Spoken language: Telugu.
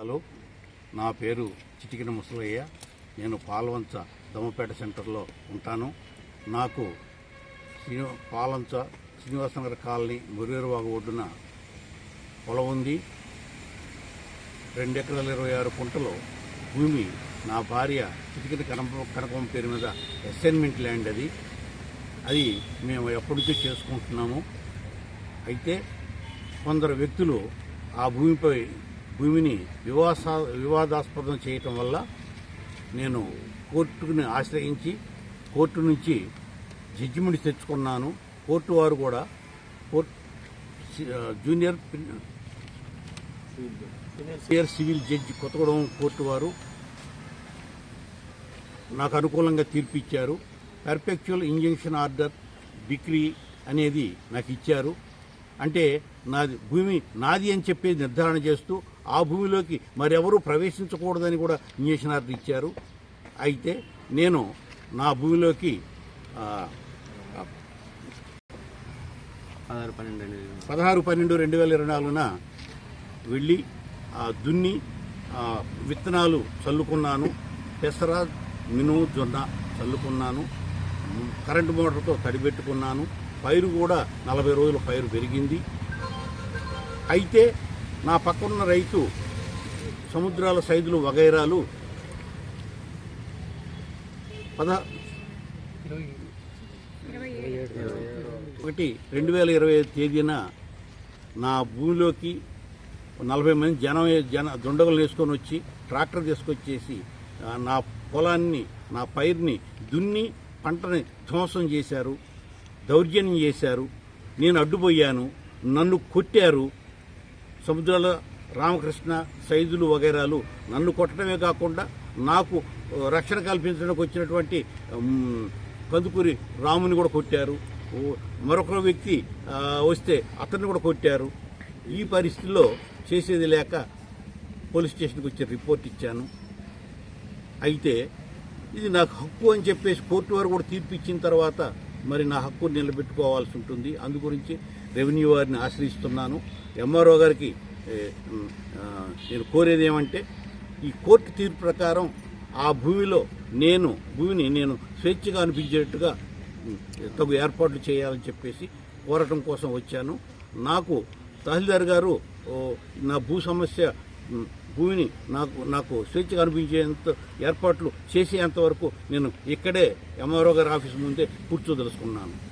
హలో నా పేరు చిటికిన ముసలయ్య. నేను పాల్వంచ దమ్మపేట సెంటర్లో ఉంటాను. నాకు శ్రీని పాలంచ శ్రీనివాసనగర్ కాలనీ మురివేరువాగు ఒడ్డున పొలం ఉంది. రెండు ఎకరాల ఇరవై ఆరు కుంటలో భూమి నా భార్య చిటికిన కనప కనకం పేరు మీద అసైన్మెంట్ ల్యాండ్ అది. అది మేము ఎప్పటికీ చేసుకుంటున్నాము. అయితే కొందరు వ్యక్తులు ఆ భూమిపై భూమిని వివాస వివాదాస్పదం చేయటం వల్ల నేను కోర్టుని ఆశ్రయించి కోర్టు నుంచి జడ్జిమెంట్ తెచ్చుకున్నాను. కోర్టు వారు కూడా court junior senior civil judge Kothagudem court వారు నాకు అనుకూలంగా తీర్పు ఇచ్చారు. పర్పెక్చువల్ ఇంజంక్షన్ ఆర్డర్ డిగ్రీ అనేది నాకు ఇచ్చారు. అంటే నాది భూమి నాది అని చెప్పి నిర్ధారణ చేస్తూ ఆ భూమిలోకి మరెవరూ ప్రవేశించకూడదని కూడా ఇంజక్షన్ ఆర్డర్ ఇచ్చారు. అయితే నేను నా భూమిలోకి పదహారు పన్నెండు రెండు వేలు. పదహారు పన్నెండు రెండు వేల ఇరవై నాలుగున వెళ్ళి దున్ని విత్తనాలు చల్లుకున్నాను. పెసర మినుము జొన్న చల్లుకున్నాను. కరెంటు మోటార్తో తడిపెట్టుకున్నాను. పైరు కూడా నలభై రోజుల పైరు పెరిగింది. అయితే నా పక్కనున్న రైతు సముద్రాల సైజులు వగైరాలు పద ఒకటి రెండు వేల ఇరవై ఐదు తేదీన నా భూమిలోకి నలభై మంది జనం జన దుండగులు వేసుకొని వచ్చి ట్రాక్టర్ తీసుకొచ్చేసి నా పొలాన్ని నా పైరుని దున్ని పంటని ధ్వంసం చేశారు దౌర్జన్యం చేశారు. నేను అడ్డుపోయాను నన్ను కొట్టారు. సముద్రాల రామకృష్ణ సైదులు వగైరాలు నన్ను కొట్టడమే కాకుండా నాకు రక్షణ కల్పించడానికి వచ్చినటువంటి కందుకూరి రాముని కూడా కొట్టారు. మరొక వ్యక్తి వస్తే అతన్ని కూడా కొట్టారు. ఈ పరిస్థితిలో చేసేది లేక పోలీస్ స్టేషన్కి వచ్చి రిపోర్ట్ ఇచ్చాను. అయితే ఇది నాకు హక్కు అని చెప్పేసి కోర్టు వారు కూడా తీర్పు ఇచ్చిన తర్వాత మరి నా హక్కు నిలబెట్టుకోవాల్సి ఉంటుంది. అందు గురించి రెవెన్యూ వారిని ఆశ్రయిస్తున్నాను. ఎంఆర్ఓ గారికి నేను కోరేది ఏమంటే ఈ కోర్టు తీర్పు ప్రకారం ఆ భూమిలో నేను భూమిని నేను స్వేచ్ఛగా అనిపించేట్టుగా తగు ఏర్పాట్లు చేయాలని చెప్పేసి కోరటం కోసం వచ్చాను. నాకు తహసీల్దార్ గారు నా భూ సమస్య భూమిని నాకు నాకు స్వేచ్ఛగా అనిపించేంత ఏర్పాట్లు చేసేంత వరకు నేను ఇక్కడే ఎంఆర్ఓ గారి ఆఫీస్ ముందే కూర్చోదలుచుకున్నాను.